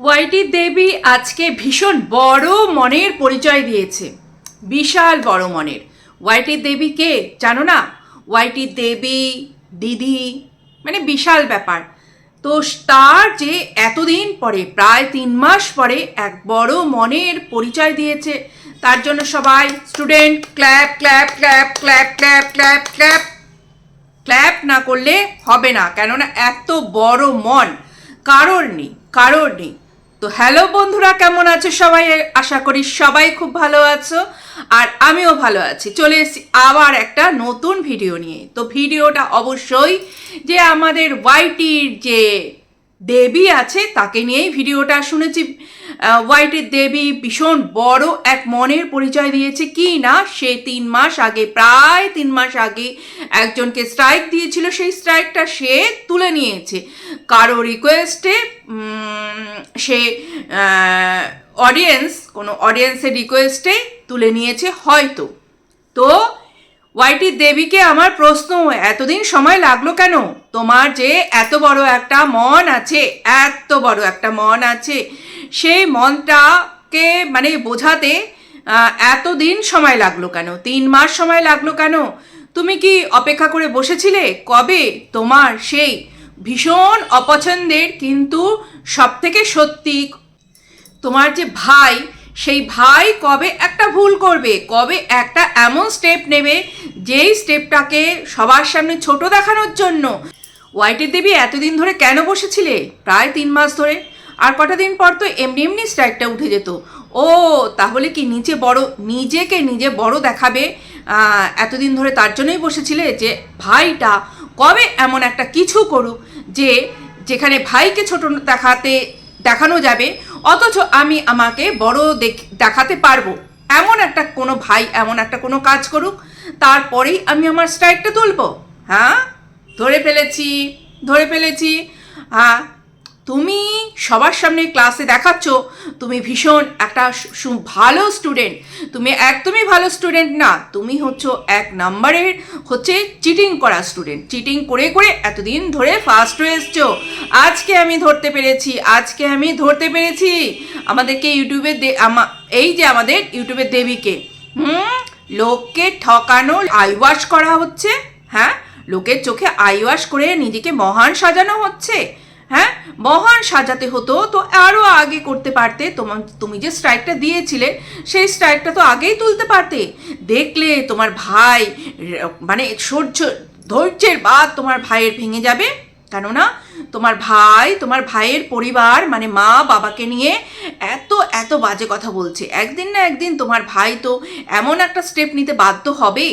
ওয়াইটি দেবী আজকে ভীষণ বড় মনের পরিচয় দিয়েছে। বিশাল বড় মনের। ওয়াইটি দেবী কে জানো না? ওয়াইটি দেবী, দিদি মানে বিশাল ব্যাপার। তো তার যে এতদিন পরে, প্রায় তিন মাস পরে এক বড় মনের পরিচয় দিয়েছে। তার জন্য সবাই, student, clap clap clap clap clap clap clap. Clap না করলে হবে না, কেননা এত বড় মন। কারোর নেই কারোর নেই। তো হ্যালো বন্ধুরা, কেমন আছো সবাই? আশা করি সবাই খুব ভালো আছো আর আমিও ভালো আছি। চলে এসেছি আবার একটা নতুন ভিডিও নিয়ে। তো ভিডিওটা অবশ্যই যে আমাদের ওয়াইটির যে দেবী আছে, তাকে নিয়েই ভিডিওটা শুনেছি। হোয়াইটের দেবী ভীষণ বড় এক মনের পরিচয় দিয়েছে। কি না? সে তিন মাস আগে, প্রায় তিন মাস আগে একজনকে স্ট্রাইক দিয়েছিল। সেই স্ট্রাইকটা সে তুলে নিয়েছে। কারও রিকোয়েস্টে সে অডিয়েন্স কোনো অডিয়েন্সের রিকোয়েস্টে তুলে নিয়েছে হয়তো। তো ওয়াইটি দেবীকে আমার প্রশ্ন, এতদিন সময় লাগল কেন? তোমার যে এত বড় একটা মন আছে, এত বড় একটা মন আছে, সেই মনটাকে মানে বোঝাতে এতদিন সময় লাগল কেন? তিন মাস সময় লাগল কেন? তুমি কি অপেক্ষা করে বসেছিলে? কবে? তোমার সেই ভীষণ অপছন্দের কিন্তু সব থেকে সত্যি তোমার যে ভাই সেই ভাই কবে একটা ভুল করবে, কবে একটা এমন স্টেপ নেবে, যেই স্টেপটাকে সবার সামনে ছোট দেখানোর জন্য। ওয়াইটের দেবী এতদিন ধরে কেন বসেছিলে? প্রায় তিন মাস ধরে। আর কটা দিন পর তো এমনি এমনি স্ট্রাইকটা উঠে যেত। ও, তাহলে কি নিজে বড়, নিজেকে নিজে বড় দেখাবে? এতদিন ধরে তার জন্যই বসেছিলে যে ভাইটা কবে এমন একটা কিছু করুক, যে যেখানে ভাইকে ছোট দেখাতে দেখানো যাবে। অথচ আমি আমাকে বড় দেখ- দেখাতে পারব। এমন একটা কোনো ভাই, এমন একটা কোনো কাজ করুক, তারপরেই আমি আমার স্ট্রাইকটা তুলবো। হ্যাঁ? ধরে ফেলেছি ধরে ফেলেছি। হ্যাঁ? তুমি সবার সামনে ক্লাসে দেখাচ্ছ, তুমি ভীষণ একটা ভালো স্টুডেন্ট তুমি একদমই ভালো স্টুডেন্ট না, তুমি হচ্ছ এক নাম্বারের হচ্ছে চিটিং করা স্টুডেন্ট চিটিং করে করে এতদিন ধরে ফার্স্ট হয়ে এসছো। আজকে আমি ধরতে পেরেছি, আজকে আমি ধরতে পেরেছি আমাদেরকে ইউটিউবে এই যে আমাদের ইউটিউবের দেবীকে। হুম, লোককে ঠকানো আই ওয়াশ করা হচ্ছে হ্যাঁ? লোকের চোখে আই ওয়াশ করে নিজেকে মহান সাজানো হচ্ছে। হ্যাঁ? মহান সাজাতে হতো, তো আরও আগে করতে পারতে। তোমার তুমি যে স্ট্রাইকটা দিয়েছিলে, সেই স্ট্রাইকটা তো আগেই তুলতে পারতে। দেখলে তোমার ভাই মানে সহ্য, ধৈর্যের বাদ তোমার ভাইয়ের ভেঙে যাবে। কেননা তোমার ভাই, তোমার ভাইয়ের পরিবার মানে মা বাবাকে নিয়ে এত এত বাজে কথা বলছে। একদিন না একদিন তোমার ভাই তো এমন একটা স্টেপ নিতে বাধ্য হবে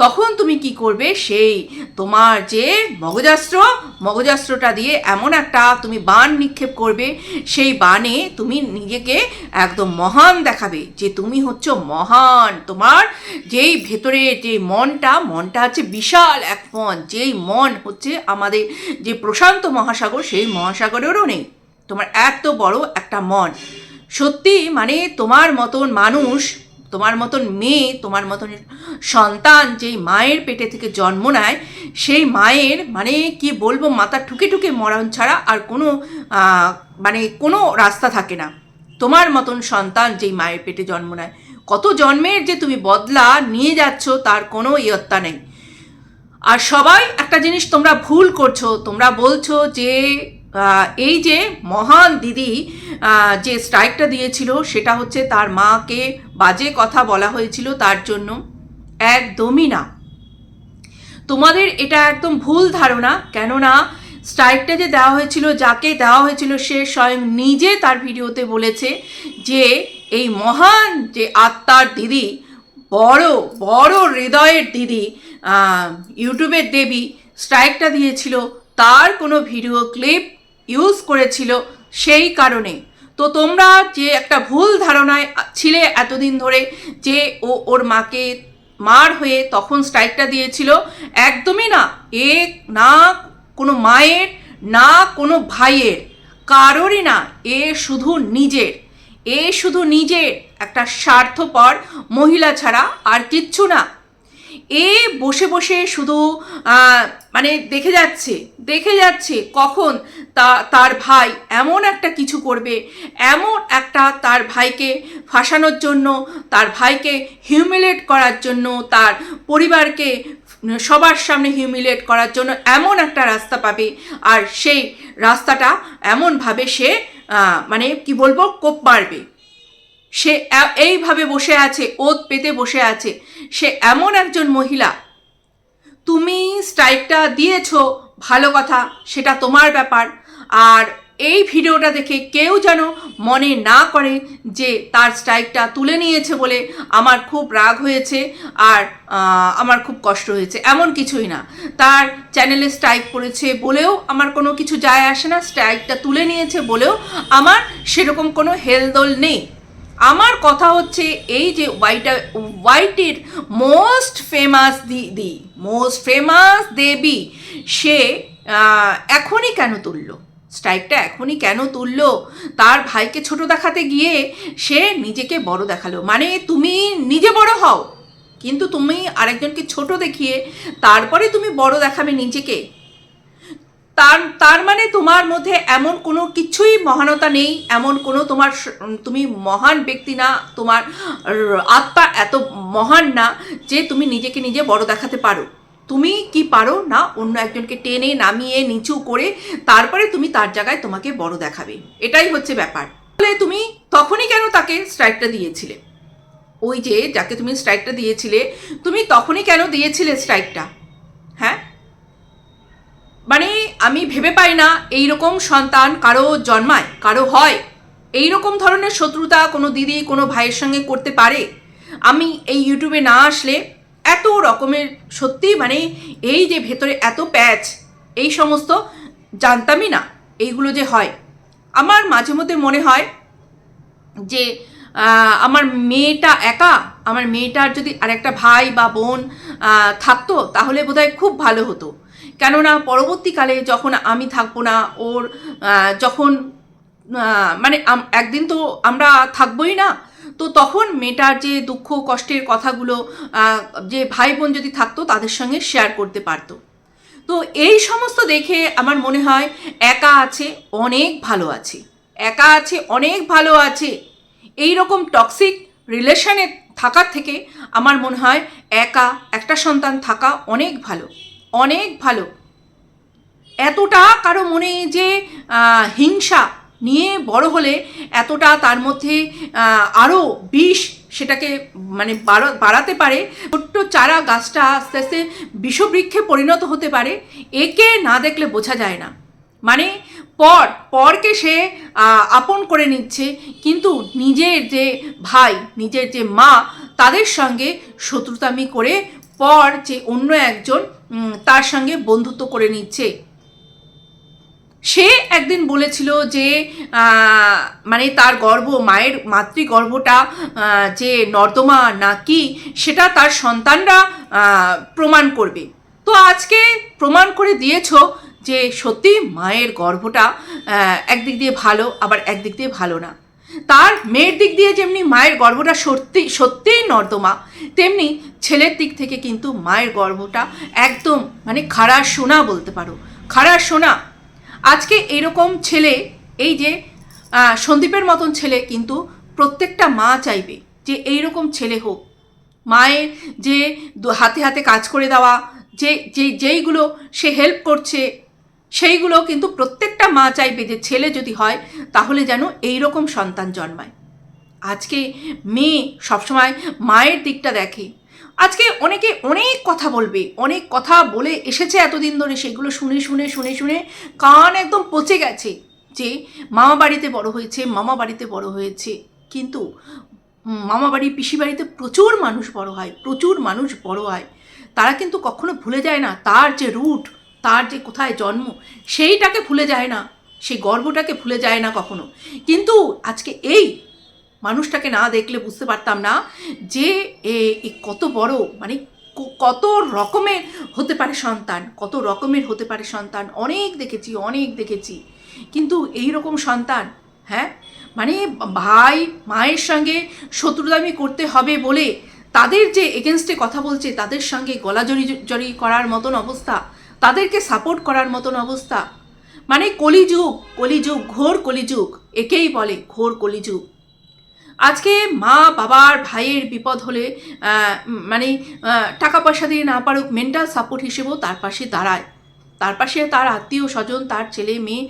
তখন তুমি কি করবে? সেই তোমার যে মগজাস্ত্র, মগজাস্ত্রটা দিয়ে এমন একটা তুমি বান নিক্ষেপ করবে। সেই বানে তুমি নিজেকে একদম মহান দেখাবে যে তুমি হচ্ছ মহান। তোমার যেই ভেতরে যে মনটা মনটা হচ্ছে বিশাল এক মন। যেই মন হচ্ছে আমাদের যে প্রশান্ত মহাসাগর, সেই মহাসাগরেরও নেই। তোমার এত বড় একটা মন। সত্যি মানে তোমার মতন মানুষ তোমার মতন মেয়ে, তোমার মতন সন্তান যেই মায়ের পেটে থেকে জন্ম নেয়, সেই মায়ের মানে কি বলব, মাথা ঠুকে ঠুকে মরণ ছাড়া আর কোনো মানে কোনো রাস্তা থাকে না। তোমার মতন সন্তান যেই মায়ের পেটে জন্ম নেয়। কত জন্মের যে তুমি বদলা নিয়ে যাচ্ছ তার কোনো ইয়ত্তা নেই। আর সবাই একটা জিনিস তোমরা ভুল করছ, তোমরা বলছো যে এই যে মহান দিদি যে স্ট্রাইকটা দিয়েছিল, সেটা হচ্ছে তার মাকে বাজে কথা বলা হয়েছিল তার জন্য। একদমই না। তোমাদের এটা একদম ভুল ধারণা, কেননা স্ট্রাইকটা যে দেওয়া হয়েছিল, যাকে দেওয়া হয়েছিল, সে স্বয়ং নিজে তার ভিডিওতে বলেছে যে এই মহান যে আত্মার দিদি, বড় বড় হৃদয়ের দিদি ইউটিউবের দেবী, স্ট্রাইকটা দিয়েছিল, তার কোনো ভিডিও ক্লিপ ইউজ করেছিল সেই কারণে। তো তোমরা যে একটা ভুল ধারণায় ছিলে এতদিন ধরে যে ও ওর মাকে মার হয়ে তখন স্ট্রাইকটা দিয়েছিল, একদমই না। এ না কোনো মায়ের, না কোনো ভাইয়ের, কারোরই না। এ শুধু নিজের। এ শুধু নিজের একটা স্বার্থপর মহিলা ছাড়া আর কিচ্ছু না। এ বসে বসে শুধু মানে দেখে যাচ্ছে দেখে যাচ্ছে কখন তা, তার ভাই এমন একটা কিছু করবে, এমন একটা তার ভাইকে ফাঁসানোর জন্য, তার ভাইকে হিউমিলেট করার জন্য, তার পরিবারকে সবার সামনে হিউমিলেট করার জন্য এমন একটা রাস্তা পাবে। আর সেই রাস্তাটা এমনভাবে সে মানে কি বলব, কোপ মারবে। সে এইভাবে বসে আছে, ওত পেতে বসে আছে। সে এমন একজন মহিলা। তুমি স্ট্রাইকটা দিয়েছ, ভালো কথা, সেটা তোমার ব্যাপার। আর এই ভিডিওটা দেখে কেউ যেন মনে না করে যে তার স্ট্রাইকটা তুলে নিয়েছে বলে আমার খুব রাগ হয়েছে আর আমার খুব কষ্ট হয়েছে। এমন কিছুই না। তার চ্যানেলে স্ট্রাইক পড়েছে বলেও আমার কোনো কিছু যায় আসে না স্ট্রাইকটা তুলে নিয়েছে বলেও আমার সেরকম কোনো হেলদোল নেই। আমার কথা হচ্ছে এই যে হোয়াইটা হোয়াইটের মোস্ট ফেমাস দিদি মোস্ট ফেমাস দেবী, সে এখনই কেন তুললো? স্ট্রাইকটা এখনই কেন তুললো? তার ভাইকে ছোট দেখাতে গিয়ে সে নিজেকে বড় দেখাল। মানে তুমি নিজে বড় হও। কিন্তু তুমি আরেকজনকে ছোট দেখিয়ে তারপরে তুমি বড় দেখাবে নিজেকে। তার তার মানে তোমার মধ্যে এমন কোনো কিছুই মহানতা নেই, এমন কোনো তোমার তুমি মহান ব্যক্তি না, তোমার আত্মা এত মহান না যে তুমি নিজেকে নিজে বড় দেখাতে পারো। তুমি কি পারো? না, অন্য একজনকে টেনে, নামিয়ে, নিচু করে তারপরে তুমি তার জায়গায় তোমাকে বড় দেখাবে। এটাই হচ্ছে ব্যাপার। তাহলে তুমি তখনই কেন তাকে স্ট্রাইকটা দিয়েছিলে? ওই যে, যাকে তুমি স্ট্রাইকটা দিয়েছিলে, তুমি তখনই কেন দিয়েছিলে স্ট্রাইকটা হ্যাঁ? মানে আমি ভেবে পাই না এই রকম সন্তান কারও জন্মায়, কারও হয়। এই রকম ধরনের শত্রুতা কোনো দিদি, কোনো ভাইয়ের সঙ্গে করতে পারে? আমি এই ইউটিউবে না আসলে এত রকমের, সত্যি মানে এই যে ভেতরে এত প্যাচ, এই সমস্ত জানতামই না এইগুলো যে হয়। আমার মাঝে মধ্যে মনে হয় যে আমার মেয়েটা একা, আমার মেয়েটার যদি আরেকটা ভাই বা বোন থাকতো, তাহলে বোধহয় খুব ভালো হতো। কেননা পরবর্তীকালে যখন আমি থাকব না, ওর যখন মানে একদিন তো আমরা থাকবোই না তো তখন মেয়েটার যে দুঃখ, কষ্টের কথাগুলো যে ভাই বোন যদি থাকতো, তাদের সঙ্গে শেয়ার করতে পারতো। তো এই সমস্ত দেখে আমার মনে হয় একা আছে, অনেক ভালো আছে। একা আছে, অনেক ভালো আছে। এই রকম টক্সিক রিলেশনে থাকার থেকে আমার মনে হয় একা, একটা সন্তান থাকা অনেক ভালো অনেক ভালো। এতটা কারও মনে যে হিংসা নিয়ে বড় হলে এতটা তার মধ্যে আরও বিষ সেটাকে মানে বাড়া- বাড়াতে পারে। ছোট্ট চারা গাছটা আস্তে আস্তে বিষবৃক্ষে পরিণত হতে পারে। একে না দেখলে বোঝা যায় না। মানে পর, পরকে সে আপন করে নিচ্ছে। কিন্তু নিজের যে ভাই, নিজের যে মা, তাদের সঙ্গে শত্রুতামি করে পর যে অন্য একজন তার সঙ্গে বন্ধুত্ব করে নিচ্ছে। সে একদিন বলেছিল যে মানে তার গর্ভ মায়ের মাতৃগর্ভটা যে নর্দমা না নাকি, সেটা তার সন্তানরা প্রমাণ করবে। তো আজকে প্রমাণ করে দিয়েছ যে সত্যি মায়ের গর্ভটা একদিক দিয়ে ভালো, আবার একদিক দিয়ে ভালো না। তার মেয়ের দিক দিয়ে যেমনি মায়ের গর্ভটা সত্যি, সত্যিই নর্দমা, তেমনি ছেলের দিক থেকে কিন্তু মায়ের গর্ভটা একদম মানে খাড়া সোনা বলতে পারো। খাড়া সোনা আজকে এরকম ছেলে, এই যে সন্দীপের মতন ছেলে কিন্তু প্রত্যেকটা মা চাইবে যে এই রকম ছেলে হোক। মায়ের যে হাতে হাতে কাজ করে দেওয়া, যে যে, যেইগুলো সে হেল্প করছে, সেইগুলো কিন্তু প্রত্যেকটা মা চাইবে যে ছেলে যদি হয়, তাহলে যেন এই রকম সন্তান জন্মায়। আজকে মেয়ে সবসময় মায়ের দিকটা দেখে। আজকে অনেকে অনেক কথা বলবে, অনেক কথা বলে এসেছে এতদিন ধরে, সেগুলো শুনে শুনে শুনে শুনে কান একদম পচে গেছে যে মামা বাড়িতে বড় হয়েছে, মামা বাড়িতে বড় হয়েছে। কিন্তু মামা বাড়ি পিসি বাড়িতে প্রচুর মানুষ বড় হয়, প্রচুর মানুষ বড় হয়। তারা কিন্তু কখনো ভুলে যায় না, তার যে রুট, তার যে কোথায় জন্ম, সেইটাকে ভুলে যায় না, সেই গর্বটাকে ভুলে যায় না কখনো। কিন্তু আজকে এই মানুষটাকে না দেখলে বুঝতে পারতাম না যে এ কত বড় মানে কত রকমের হতে পারে সন্তান, কত রকমের হতে পারে সন্তান। অনেক দেখেছি অনেক দেখেছি। কিন্তু এই রকম সন্তান হ্যাঁ? মানে ভাই, মায়ের সঙ্গে শত্রুদামি করতে হবে বলে তাদের যে এগেনস্টে কথা বলছে, তাদের সঙ্গে গলা জড়ি জড়ি করার মতন অবস্থা, তাদেরকে সাপোর্ট করার মতন অবস্থা। মানে কলিযুগ কলিযুগ, ঘোর কলিযুগ, একেই বলে ঘোর কলিযুগ। আজকে মা, বাবার, ভাইয়ের বিপদ হলে মানে টাকা পয়সা দিয়ে না পারুক মেন্টাল সাপোর্ট হিসেবেও তার পাশে দাঁড়ায়। তার পাশে তার আত্মীয় স্বজন, তার ছেলে, মেয়ে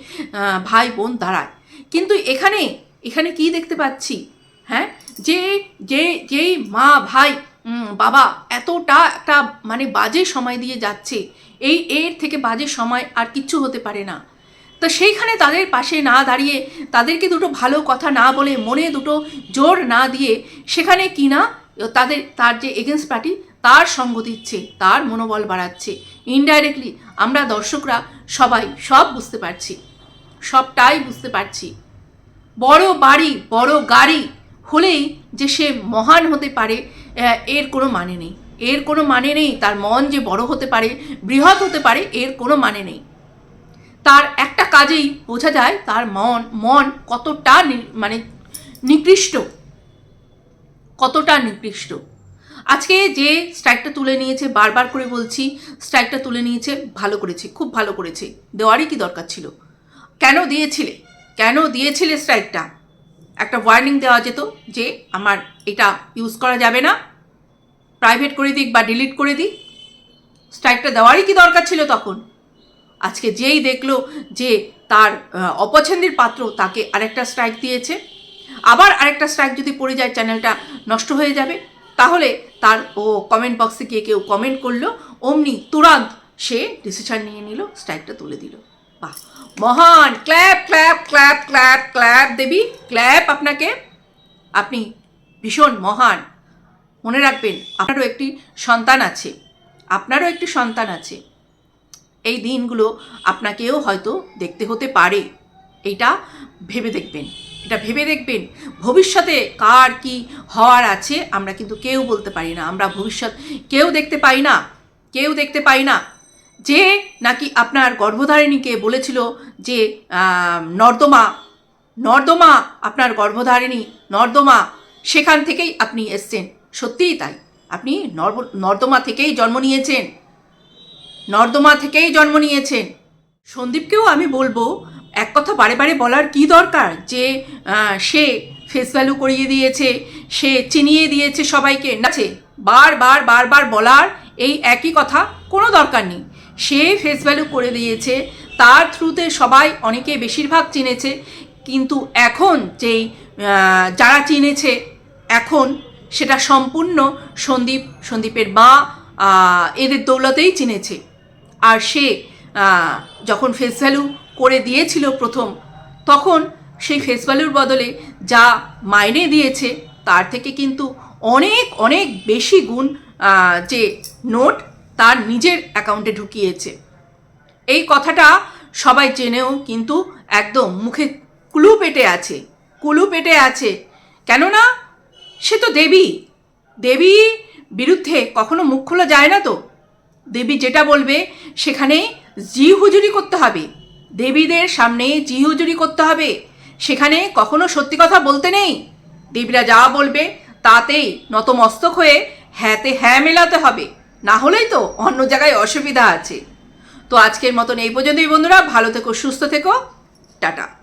ভাই, বোন দাঁড়ায়। কিন্তু এখানে এখানে কি দেখতে পাচ্ছি? হ্যাঁ? যে যে যেই মা, ভাই বাবা এতটা একটা মানে বাজে সময় দিয়ে যাচ্ছে, এই, এর থেকে বাজে সময় আর কিচ্ছু হতে পারে না। তো সেইখানে তাদের পাশে না দাঁড়িয়ে তাদেরকে দুটো ভালো কথা না বলে মনে দুটো জোর না দিয়ে সেখানে কি না তাদের, তার যে এগেনস্ট পার্টি তার সঙ্গ দিচ্ছে, তার মনোবল বাড়াচ্ছে। ইনডাইরেক্টলি আমরা দর্শকরা সবাই সব বুঝতে পারছি, সবটাই বুঝতে পারছি। বড় বাড়ি, বড় গাড়ি হলেই যে সে মহান হতে পারে এর কোনো মানে নেই। এর কোনো মানে নেই, তার মন যে বড় হতে পারে, বৃহৎ হতে পারে, এর কোনো মানে নেই। তার একটা কাজেই বোঝা যায় তার মন মন কতটা মানে নিকৃষ্ট, কতটা নিকৃষ্ট। আজকে যে স্ট্রাইকটা তুলে নিয়েছে, বারবার করে বলছি স্ট্রাইকটা তুলে নিয়েছে, ভালো করেছে, খুব ভালো করেছে, দেওয়ারই কি দরকার ছিল? কেন দিয়েছিলে? কেন দিয়েছিলে স্ট্রাইকটা একটা ওয়ার্নিং দেওয়া যেত যে আমার এটা ইউজ করা যাবে না। প্রাইভেট করে দিক বা ডিলিট করে দিক। স্ট্রাইকটা দেওয়ারই কি দরকার ছিল তখন? আজকে যেই দেখল যে তার অপছন্দের পাত্র তাকে আরেকটা স্ট্রাইক দিয়েছে। আবার আরেকটা স্ট্রাইক যদি পড়ে যায় চ্যানেলটা নষ্ট হয়ে যাবে। তাহলে তার, ও কমেন্ট বক্সে গিয়ে কেউ কমেন্ট করল। অমনি তুরান্ত সে ডিসিশন নিয়ে নিল স্ট্রাইকটা তুলে দিল। বাহ! মহান! Clap clap clap clap clap Devi clap আপনাকে। আপনি ভীষণ মহান। মনে রাখবেন, আপনারও একটি সন্তান আছে। আপনারও একটি সন্তান আছে। এই দিনগুলো আপনাকেও হয়তো দেখতে হতে পারে। এইটা ভেবে দেখবেন। এটা ভেবে দেখবেন, ভবিষ্যতে কার কি হওয়ার আছে আমরা কিন্তু কেউ বলতে পারি না। আমরা ভবিষ্যৎ কেউ দেখতে পাই না, কেউ দেখতে পাই না। যে নাকি আপনার গর্ভধারিণীকে বলেছিল যে নর্দমা নর্দমা আপনার গর্ভধারিণী, নর্দমা, সেখান থেকেই আপনি এসছেন। সত্যিই তাই। আপনি নর্দমা থেকেই জন্ম নিয়েছেন। নর্দমা থেকেই জন্ম নিয়েছেন সন্দীপকেও আমি বলব, এক কথা বারে বারে বলার কি দরকার? যে সে ফেস ভ্যালু করিয়ে দিয়েছে, সে চিনিয়ে দিয়েছে সবাইকে নাচে বারবার বারবার বলার এই একই কথা কোনো দরকার নেই। সে ফেস ভ্যালু করে দিয়েছে, তার থ্রুতে সবাই অনেকে বেশিরভাগ চিনেছে, কিন্তু এখন যেই যারা চিনেছে, এখন সেটা সম্পূর্ণ সন্দীপ, সন্দীপের মা এদের দৌলতেই চিনেছে। আর সে যখন ফেস ভ্যালু করে দিয়েছিল প্রথম, তখন সেই ফেস ভ্যালুর বদলে যা মাইনে দিয়েছে, তার থেকে কিন্তু অনেক অনেক বেশি গুণ যে নোট তার নিজের অ্যাকাউন্টে ঢুকিয়েছে। এই কথাটা সবাই জেনেও কিন্তু একদম মুখে কুলু পেটে আছে, কুলু পেটে আছে। কেননা সে তো দেবী দেবী বিরুদ্ধে কখনো মুখ খোলা যায় না তো। দেবী যেটা বলবে, সেখানে জি হুজুরি করতে হবে। দেবীদের সামনে জি হুজুরি করতে হবে। সেখানে কখনো সত্যি কথা বলতে নেই। দেবীরা যা বলবে, তাতেই নতমস্তক হয়ে হ্যাঁতে হ্যাঁ মেলাতে হবে। না হলেই তো অন্য জায়গায় অসুবিধা আছে। তো আজকের মতন এই পর্যন্তই বন্ধুরা। ভালো থেকো, সুস্থ থেকো। টাটা।